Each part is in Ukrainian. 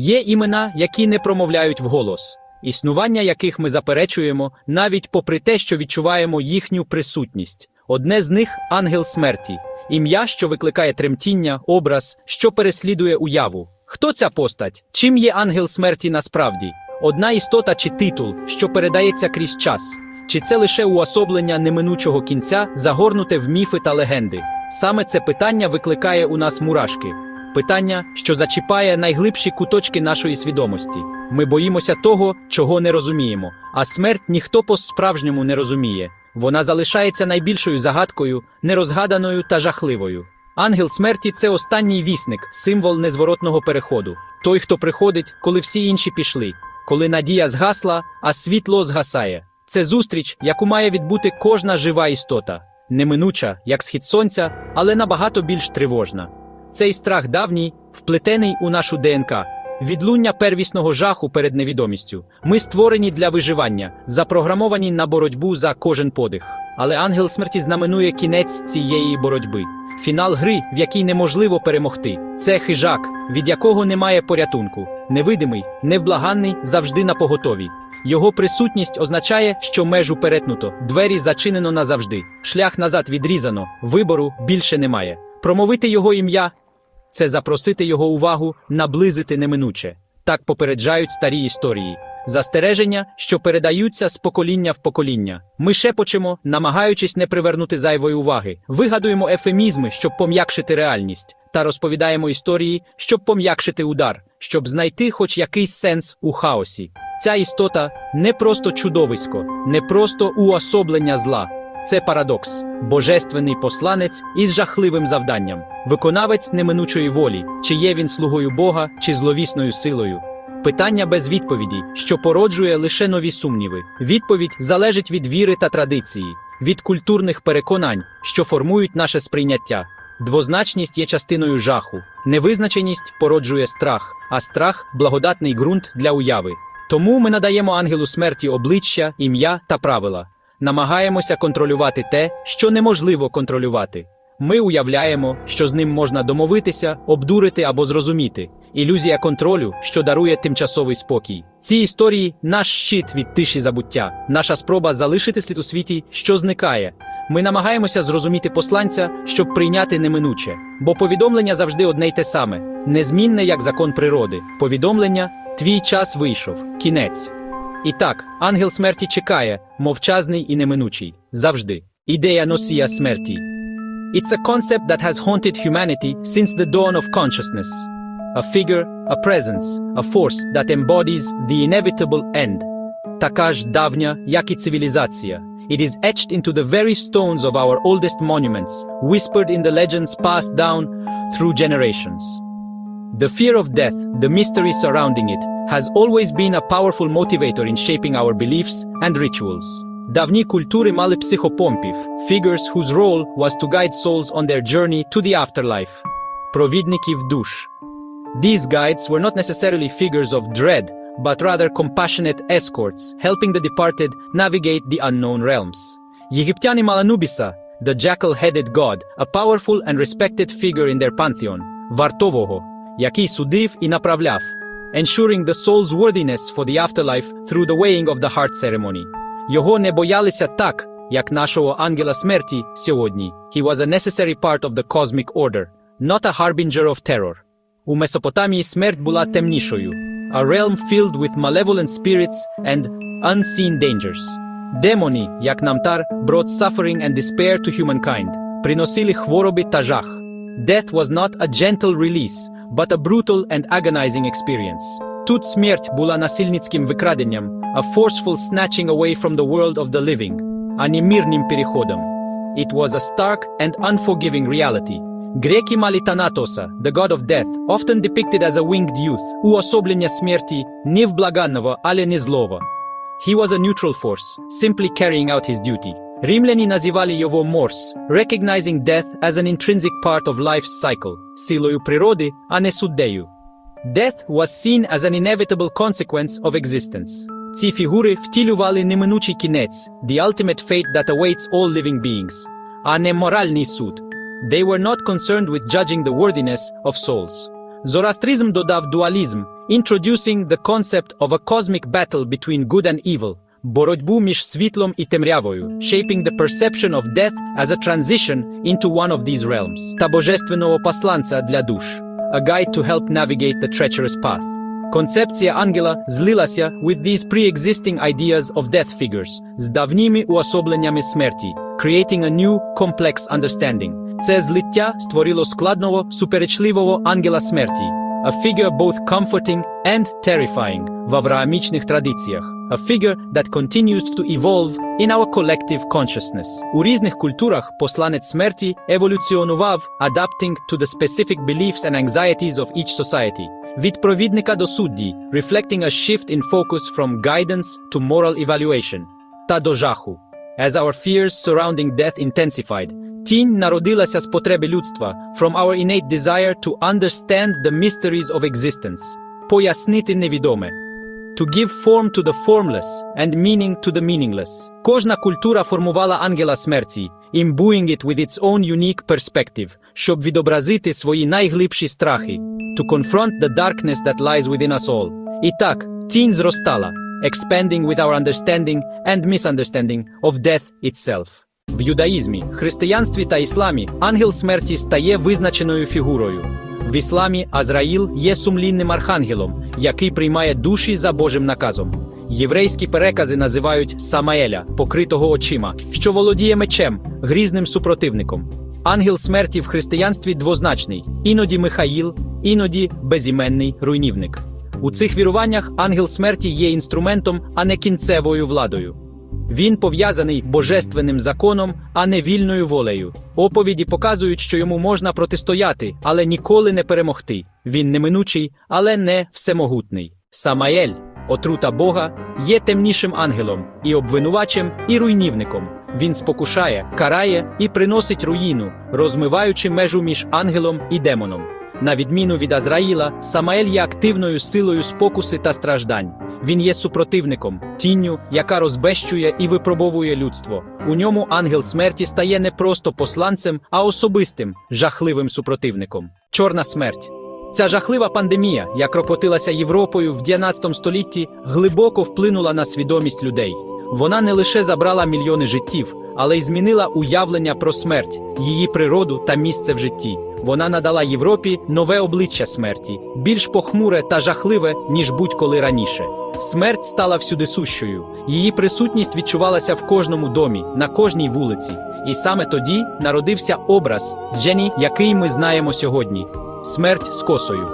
Є імена, які не промовляють вголос, існування яких ми заперечуємо, навіть попри те, що відчуваємо їхню присутність. Одне з них ангел смерті, ім'я, що викликає тремтіння, образ, що переслідує уяву. Хто ця постать? Чим є ангел смерті насправді? Одна істота чи титул, що передається крізь час? Чи це лише уособлення неминучого кінця, загорнуте в міфи та легенди? Саме це питання викликає у нас мурашки. Питання, що зачіпає найглибші куточки нашої свідомості. Ми боїмося того, чого не розуміємо, а смерть ніхто по-справжньому не розуміє. Вона залишається найбільшою загадкою, нерозгаданою та жахливою. Ангел смерті це останній вісник, символ незворотного переходу. Той, хто приходить, коли всі інші пішли, коли надія згасла, а світло згасає. Це зустріч, яку має відбути кожна жива істота, неминуча, як схід сонця, але набагато більш тривожна. Цей страх давній, вплетений у нашу ДНК, відлуння первісного жаху перед невідомістю. Ми створені для виживання, запрограмовані на боротьбу за кожен подих. Але ангел смерті знаменує кінець цієї боротьби. Фінал гри, в якій неможливо перемогти. Це хижак, від якого немає порятунку. Невидимий, невблаганний, завжди на поготові. Його присутність означає, що межу перетнуто, двері зачинено назавжди, шлях назад відрізано, вибору більше немає. Промовити його ім'я це запросити його увагу, наблизити неминуче. Так попереджають старі історії. Застереження, що передаються з покоління в покоління. Ми шепочемо, намагаючись не привернути зайвої уваги, вигадуємо ефемізми, щоб пом'якшити реальність, та розповідаємо історії, щоб пом'якшити удар, щоб знайти хоч якийсь сенс у хаосі. Ця істота не просто чудовисько, не просто уособлення зла. Це парадокс, божественний посланець із жахливим завданням, виконавець неминучої волі, чи є він слугою Бога, чи зловісною силою. Питання без відповіді, що породжує лише нові сумніви. Відповідь залежить від віри та традиції, від культурних переконань, що формують наше сприйняття. Двозначність є частиною жаху, невизначеність породжує страх, а страх благодатний ґрунт для уяви. Тому ми надаємо ангелу смерті обличчя, ім'я та правила. Намагаємося контролювати те, що неможливо контролювати. Ми уявляємо, що з ним можна домовитися, обдурити або зрозуміти. Ілюзія контролю, що дарує тимчасовий спокій. Ці історії наш щит від тиші забуття, наша спроба залишити слід у світі, що зникає. Ми намагаємося зрозуміти посланця, щоб прийняти неминуче, бо повідомлення завжди одне й те саме, незмінне як закон природи. Повідомлення твій час вийшов, кінець. І так, ангел смерті чекає, мовчазний і неминучий, завжди. Ідея носія смерті. It's a concept that has haunted humanity since the dawn of consciousness. A figure, a presence, a force that embodies the inevitable end. Така ж давня, як і цивілізація. It is etched into the very stones of our oldest monuments, whispered in the legends passed down through generations. The fear of death, the mystery surrounding it, has always been a powerful motivator in shaping our beliefs and rituals. Давні культури мали психопомпів, figures whose role was to guide souls on their journey to the afterlife. Провідників душ. These guides were not necessarily figures of dread, but rather compassionate escorts, helping the departed navigate the unknown realms. Єгиптяни мали Анубіса, the jackal-headed god, a powerful and respected figure in their pantheon, вартового, який судив і направляв, ensuring the soul's worthiness for the afterlife through the weighing of the heart ceremony. Його не боялися так, як нашого ангела смерті сьогодні. He was a necessary part of the cosmic order, not a harbinger of terror. У Месопотамії смерть була темнішою, a realm filled with malevolent spirits and unseen dangers. Демони, як намтар, brought suffering and despair to humankind, приносили хвороби та жах. Death was not a gentle release, but a brutal and agonizing experience. Тут смерть була насильницьким викраденням, a forceful snatching away from the world of the living, а не мирним переходом. It was a stark and unforgiving reality. Греки мали Танатоса, the god of death, often depicted as a winged youth, уособлення смерті невблаганного, але не злого. He was a neutral force, simply carrying out his duty. Римляні називали його Морс, recognizing death as an intrinsic part of life's cycle, силою природи, а не суддею. Death was seen as an inevitable consequence of existence. Ці фігури втілювали неминучий кінець, the ultimate fate that awaits all living beings, а не моральний суд. They were not concerned with judging the worthiness of souls. Зороастризм додав дуалізм, introducing the concept of a cosmic battle between good and evil, боротьбу між світлом і темрявою, shaping the perception of death as a transition into one of these realms, та божественного посланця для душ, a guide to help navigate the treacherous path. Концепція ангела злилася with these pre-existing ideas of death figures з давніми уособленнями смерті, creating a new complex understanding. Це злиття створило складного, суперечливого ангела смерті, a figure both comforting and terrifying в авраамічних традиціях, a figure that continues to evolve in our collective consciousness. У різних культурах посланець смерті еволюціонував, adapting to the specific beliefs and anxieties of each society. Від провідника до судді, reflecting a shift in focus from guidance to moral evaluation, та до жаху. As our fears surrounding death intensified, тінь народилася з потреби людства, from our innate desire to understand the mysteries of existence, пояснити невідоме. To give form to the formless and meaning to the meaningless. Кожна культура формувала ангела смерті, imbuing it with its own unique perspective, щоб відобразити свої найглибші страхи, to confront the darkness that lies within us all. І так, тінь зростала, expanding with our understanding and misunderstanding of death itself. В юдаїзмі, християнстві та ісламі ангел смерті стає визначеною фігурою. В ісламі Азраїл є сумлінним архангелом, який приймає душі за Божим наказом. Єврейські перекази називають Самаеля, покритого очима, що володіє мечем, грізним супротивником. Ангел смерті в християнстві двозначний: іноді Михаїл, іноді безіменний руйнівник. У цих віруваннях ангел смерті є інструментом, а не кінцевою владою. Він пов'язаний божественним законом, а не вільною волею. Оповіді показують, що йому можна протистояти, але ніколи не перемогти. Він неминучий, але не всемогутний. Самаель, отрута Бога, є темнішим ангелом, і обвинувачем, і руйнівником. Він спокушає, карає і приносить руїну, розмиваючи межу між ангелом і демоном. На відміну від Азраїла, Самаель є активною силою спокуси та страждань. Він є супротивником, тінню, яка розбещує і випробовує людство. У ньому ангел смерті стає не просто посланцем, а особистим, жахливим супротивником. Чорна смерть. Ця жахлива пандемія, як кропотилася Європою в 19 столітті, глибоко вплинула на свідомість людей. Вона не лише забрала мільйони життів, але й змінила уявлення про смерть, її природу та місце в житті. Вона надала Європі нове обличчя смерті, більш похмуре та жахливе, ніж будь-коли раніше. Смерть стала всюдисущою. Її присутність відчувалася в кожному домі, на кожній вулиці. І саме тоді народився образ Джені, який ми знаємо сьогодні: смерть з косою.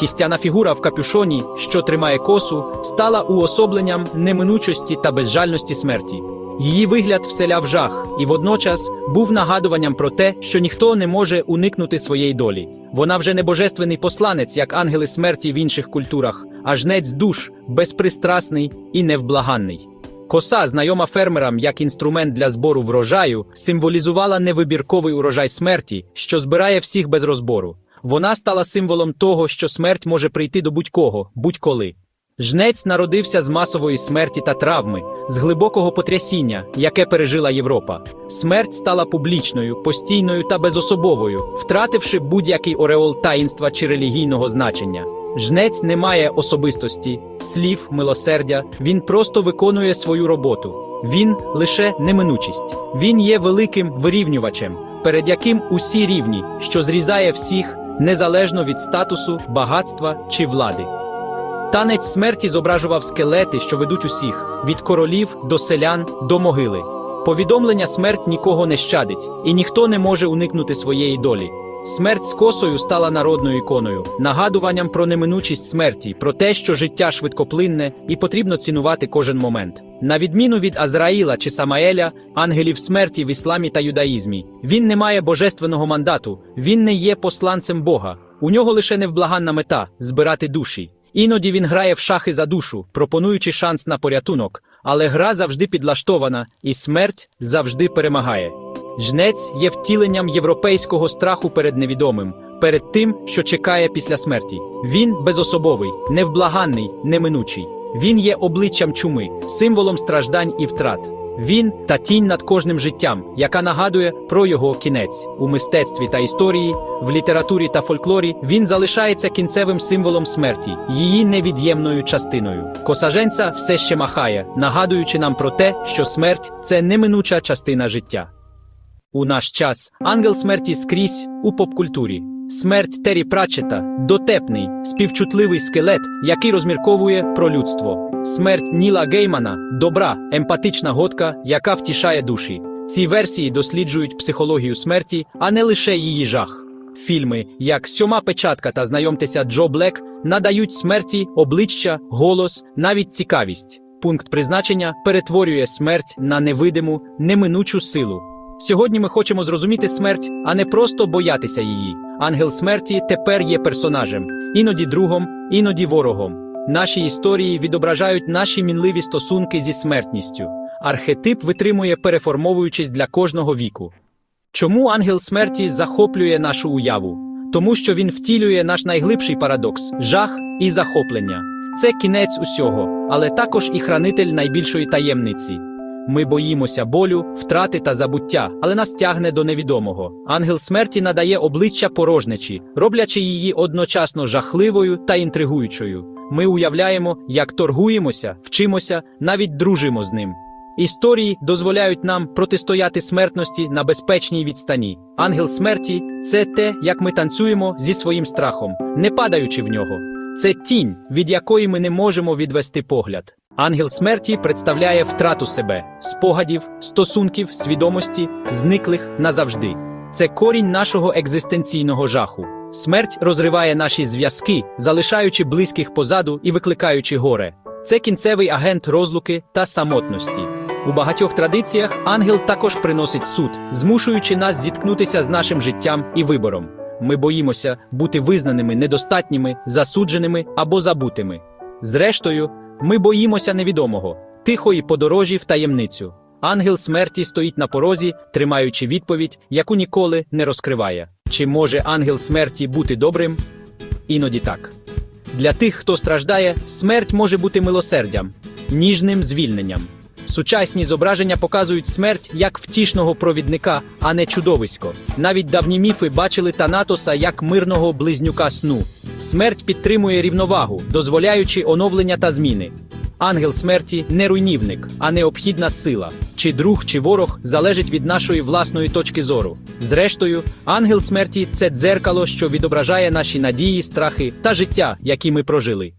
Кістяна фігура в капюшоні, що тримає косу, стала уособленням неминучості та безжальності смерті. Її вигляд вселяв жах і водночас був нагадуванням про те, що ніхто не може уникнути своєї долі. Вона вже не божественний посланець, як ангели смерті в інших культурах, а жнець душ, безпристрасний і невблаганний. Коса, знайома фермерам як інструмент для збору врожаю, символізувала невибірковий урожай смерті, що збирає всіх без розбору. Вона стала символом того, що смерть може прийти до будь-кого, будь-коли. Жнець народився з масової смерті та травми, з глибокого потрясіння, яке пережила Європа. Смерть стала публічною, постійною та безособовою, втративши будь-який ореол таїнства чи релігійного значення. Жнець не має особистості, слів, милосердя, він просто виконує свою роботу. Він лише неминучість. Він є великим вирівнювачем, перед яким усі рівні, що зрізає всіх, незалежно від статусу, багатства чи влади. Танець смерті зображував скелети, що ведуть усіх від королів до селян до могили. Повідомлення смерть нікого не щадить, і ніхто не може уникнути своєї долі. Смерть з косою стала народною іконою, нагадуванням про неминучість смерті, про те, що життя швидкоплинне і потрібно цінувати кожен момент. На відміну від Азраїла чи Самаеля, ангелів смерті в ісламі та юдаїзмі, він не має божественного мандату, він не є посланцем Бога. У нього лише невблаганна мета збирати душі. Іноді він грає в шахи за душу, пропонуючи шанс на порятунок, але гра завжди підлаштована, і смерть завжди перемагає. Жнець є втіленням європейського страху перед невідомим, перед тим, що чекає після смерті. Він безособовий, невблаганний, неминучий. Він є обличчям чуми, символом страждань і втрат. Він та тінь над кожним життям, яка нагадує про його кінець. У мистецтві та історії, в літературі та фольклорі він залишається кінцевим символом смерті, її невід'ємною частиною. Косаженця все ще махає, нагадуючи нам про те, що смерть це неминуча частина життя. У наш час ангел смерті скрізь у попкультурі. Смерть Террі Пратчета дотепний, співчутливий скелет, який розмірковує про людство. Смерть Ніла Геймана добра, емпатична годка, яка втішає душі. Ці версії досліджують психологію смерті, а не лише її жах. Фільми, як Сьома печатка та знайомтеся Джо Блек, надають смерті обличчя, голос, навіть цікавість. Пункт призначення перетворює смерть на невидиму, неминучу силу. Сьогодні ми хочемо зрозуміти смерть, а не просто боятися її. Ангел смерті тепер є персонажем, іноді другом, іноді ворогом. Наші історії відображають наші мінливі стосунки зі смертністю. Архетип витримує, переформовуючись для кожного віку. Чому ангел смерті захоплює нашу уяву? Тому що він втілює наш найглибший парадокс жах і захоплення. Це кінець усього, але також і хранитель найбільшої таємниці. Ми боїмося болю, втрати та забуття, але нас тягне до невідомого. Ангел смерті надає обличчя порожнечі, роблячи її одночасно жахливою та інтригуючою. Ми уявляємо, як торгуємося, вчимося, навіть дружимо з ним. Історії дозволяють нам протистояти смертності на безпечній відстані. Ангел смерті це те, як ми танцюємо зі своїм страхом, не падаючи в нього. Це тінь, від якої ми не можемо відвести погляд. Ангел смерті представляє втрату себе, спогадів, стосунків, свідомості, зниклих назавжди. Це корінь нашого екзистенційного жаху. Смерть розриває наші зв'язки, залишаючи близьких позаду і викликаючи горе. Це кінцевий агент розлуки та самотності. У багатьох традиціях ангел також приносить суд, змушуючи нас зіткнутися з нашим життям і вибором. Ми боїмося бути визнаними недостатніми, засудженими або забутими. Зрештою, ми боїмося невідомого, тихої подорожі в таємницю. Ангел смерті стоїть на порозі, тримаючи відповідь, яку ніколи не розкриває. Чи може ангел смерті бути добрим? Іноді так. Для тих, хто страждає, смерть може бути милосердям, ніжним звільненням. Сучасні зображення показують смерть як втішного провідника, а не чудовисько. Навіть давні міфи бачили Танатоса як мирного близнюка сну. Смерть підтримує рівновагу, дозволяючи оновлення та зміни. Ангел смерті не руйнівник, а необхідна сила. Чи друг, чи ворог залежить від нашої власної точки зору. Зрештою, ангел смерті це дзеркало, що відображає наші надії, страхи та життя, які ми прожили.